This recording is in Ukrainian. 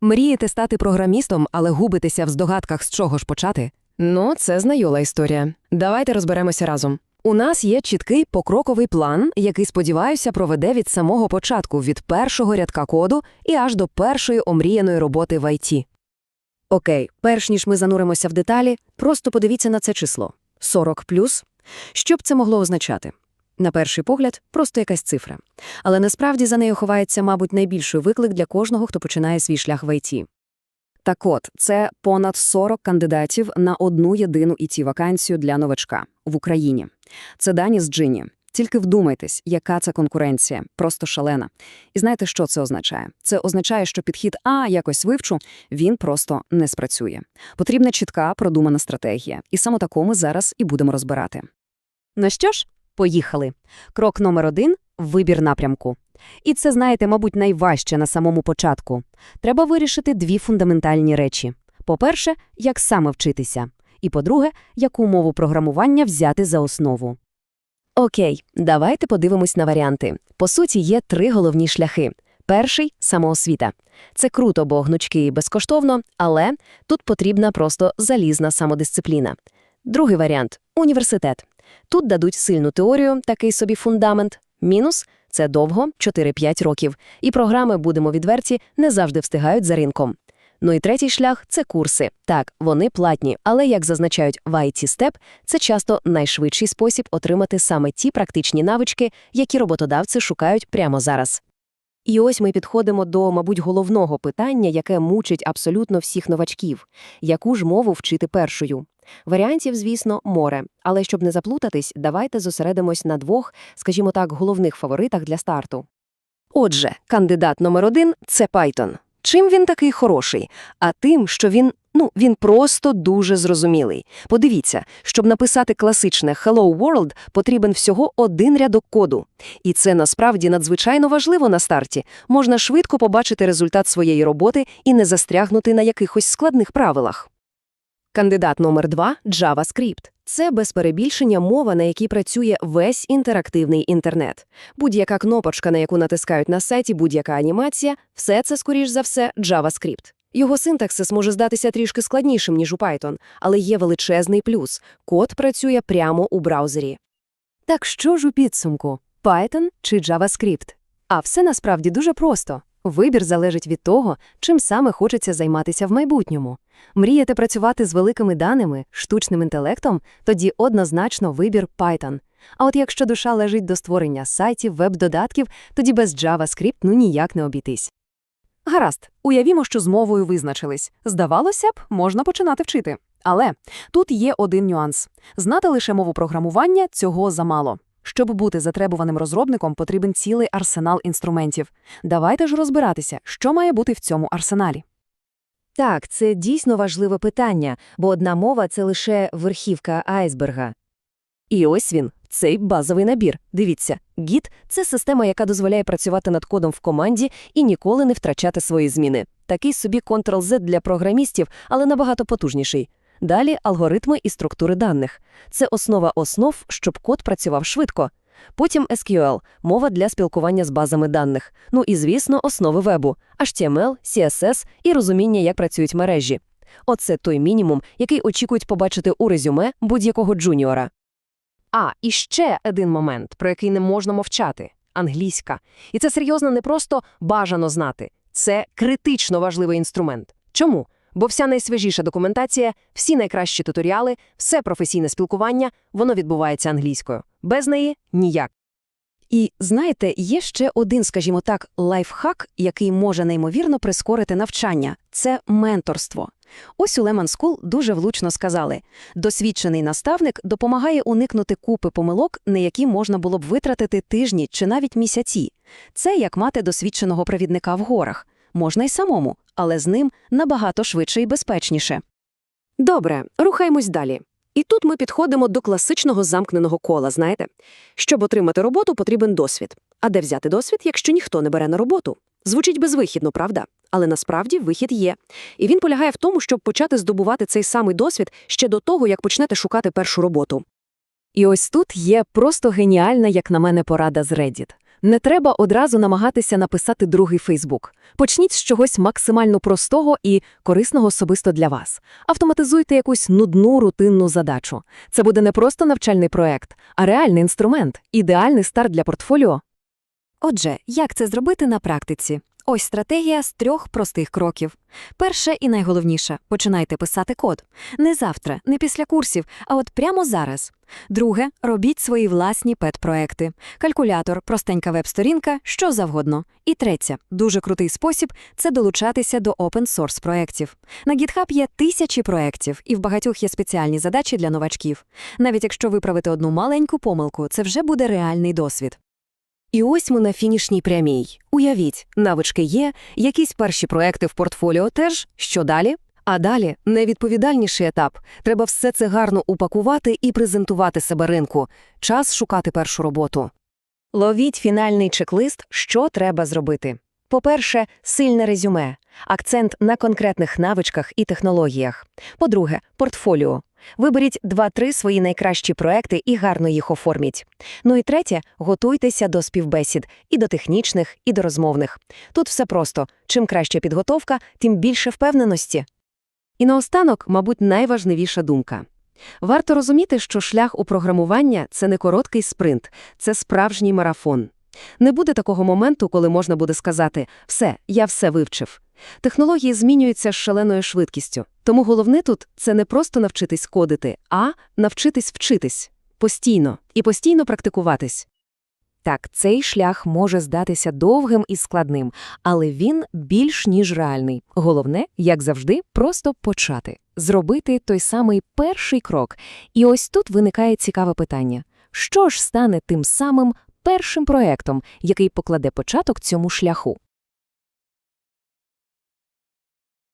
Мрієте стати програмістом, але губитеся в здогадках, з чого ж почати? Ну, це знайома історія. Давайте розберемося разом. У нас є чіткий покроковий план, який, сподіваюся, проведе від самого початку, від першого рядка коду і аж до першої омріяної роботи в ІТ. Окей, перш ніж ми зануримося в деталі, просто подивіться на це число – 40 плюс. Що б це могло означати? На перший погляд, просто якась цифра. Але насправді за нею ховається, мабуть, найбільший виклик для кожного, хто починає свій шлях в ІТ. Так от, це понад 40 кандидатів на одну єдину ІТ-вакансію для новачка в Україні. Це дані з Джині. Тільки вдумайтесь, яка це конкуренція, просто шалена. І знаєте, що це означає? Це означає, що підхід «а, якось вивчу» він просто не спрацює. Потрібна чітка, продумана стратегія. І саме таку ми зараз і будемо розбирати. Ну що ж, поїхали. Крок номер один – вибір напрямку. І це, знаєте, мабуть, найважче на самому початку. Треба вирішити дві фундаментальні речі. По-перше, як саме вчитися. І по-друге, яку мову програмування взяти за основу. Окей, давайте подивимось на варіанти. По суті, є три головні шляхи. Перший – самоосвіта. Це круто, бо гнучки і безкоштовно, але тут потрібна просто залізна самодисципліна. Другий варіант – університет. Тут дадуть сильну теорію, такий собі фундамент. Мінус – це довго, 4-5 років, і програми, будемо відверті, не завжди встигають за ринком. Ну і третій шлях – це курси. Так, вони платні, але, як зазначають в IT Step, це часто найшвидший спосіб отримати саме ті практичні навички, які роботодавці шукають прямо зараз. І ось ми підходимо до, мабуть, головного питання, яке мучить абсолютно всіх новачків – яку ж мову вчити першою? Варіантів, звісно, море. Але щоб не заплутатись, давайте зосередимось на двох, скажімо так, головних фаворитах для старту. Отже, кандидат номер один – це Python. Чим він такий хороший? А тим, що він, ну, він просто дуже зрозумілий. Подивіться, щоб написати класичне «Hello World» потрібен всього один рядок коду. І це насправді надзвичайно важливо на старті. Можна швидко побачити результат своєї роботи і не застрягнути на якихось складних правилах. Кандидат номер два – JavaScript. Це без перебільшення мова, на якій працює весь інтерактивний інтернет. Будь-яка кнопочка, на яку натискають на сайті, будь-яка анімація – все це, скоріш за все, JavaScript. Його синтаксис може здатися трішки складнішим, ніж у Python, але є величезний плюс – код працює прямо у браузері. Так що ж у підсумку – Python чи JavaScript? А все насправді дуже просто. Вибір залежить від того, чим саме хочеться займатися в майбутньому. Мрієте працювати з великими даними, штучним інтелектом, тоді однозначно вибір Python. А от якщо душа лежить до створення сайтів, веб-додатків, тоді без JavaScript ну ніяк не обійтись. Гаразд, уявімо, що з мовою визначились. Здавалося б, можна починати вчити. Але тут є один нюанс. Знати лише мову програмування – цього замало. Щоб бути затребуваним розробником, потрібен цілий арсенал інструментів. Давайте ж розбиратися, що має бути в цьому арсеналі. Так, це дійсно важливе питання, бо одна мова – це лише верхівка айсберга. І ось він, цей базовий набір. Дивіться, Git – це система, яка дозволяє працювати над кодом в команді і ніколи не втрачати свої зміни. Такий собі Ctrl-Z для програмістів, але набагато потужніший. Далі алгоритми і структури даних. Це основа основ, щоб код працював швидко. Потім SQL – мова для спілкування з базами даних. Ну і, звісно, основи вебу – HTML, CSS і розуміння, як працюють мережі. Оце той мінімум, який очікують побачити у резюме будь-якого джуніора. А, і ще один момент, про який не можна мовчати – англійська. І це серйозно не просто бажано знати. Це критично важливий інструмент. Чому? Бо вся найсвіжіша документація, всі найкращі туторіали, все професійне спілкування, воно відбувається англійською. Без неї – ніяк. І, знаєте, є ще один, скажімо так, лайфхак, який може неймовірно прискорити навчання – це менторство. Ось у Lehman School дуже влучно сказали – досвідчений наставник допомагає уникнути купи помилок, на які можна було б витратити тижні чи навіть місяці. Це як мати досвідченого провідника в горах. Можна й самому, але з ним набагато швидше і безпечніше. Добре, рухаємось далі. І тут ми підходимо до класичного замкненого кола, знаєте? Щоб отримати роботу, потрібен досвід. А де взяти досвід, якщо ніхто не бере на роботу? Звучить безвихідно, правда? Але насправді вихід є. І він полягає в тому, щоб почати здобувати цей самий досвід ще до того, як почнете шукати першу роботу. І ось тут є просто геніальна, як на мене, порада з Reddit. Не треба одразу намагатися написати другий Фейсбук. Почніть з чогось максимально простого і корисного особисто для вас. Автоматизуйте якусь нудну рутинну задачу. Це буде не просто навчальний проект, а реальний інструмент, ідеальний старт для портфоліо. Отже, як це зробити на практиці? Ось стратегія з трьох простих кроків. Перше і найголовніше – починайте писати код. Не завтра, не після курсів, а от прямо зараз. Друге – робіть свої власні пет-проекти. Калькулятор, простенька веб-сторінка, що завгодно. І третє – дуже крутий спосіб – це долучатися до open-source проєктів. На GitHub є тисячі проєктів, і в багатьох є спеціальні задачі для новачків. Навіть якщо виправити одну маленьку помилку, це вже буде реальний досвід. І ось ми на фінішній прямій. Уявіть, навички є, якісь перші проекти в портфоліо теж. Що далі? А далі найвідповідальніший етап. Треба все це гарно упакувати і презентувати себе ринку. Час шукати першу роботу. Ловіть фінальний чек-лист, що треба зробити. По-перше, сильне резюме, акцент на конкретних навичках і технологіях. По-друге, портфоліо. Виберіть 2-3 свої найкращі проекти і гарно їх оформіть. Ну і третє, готуйтеся до співбесід і до технічних, і до розмовних. Тут все просто. Чим краща підготовка, тим більше впевненості. І наостанок, мабуть, найважливіша думка. Варто розуміти, що шлях у програмування – це не короткий спринт, це справжній марафон. Не буде такого моменту, коли можна буде сказати «все, я все вивчив». Технології змінюються з шаленою швидкістю. Тому головне тут – це не просто навчитись кодити, а навчитись вчитись. Постійно. І постійно практикуватись. Так, цей шлях може здатися довгим і складним, але він більш ніж реальний. Головне, як завжди, просто почати. Зробити той самий перший крок. І ось тут виникає цікаве питання. Що ж стане тим самим першим проектом, який покладе початок цьому шляху?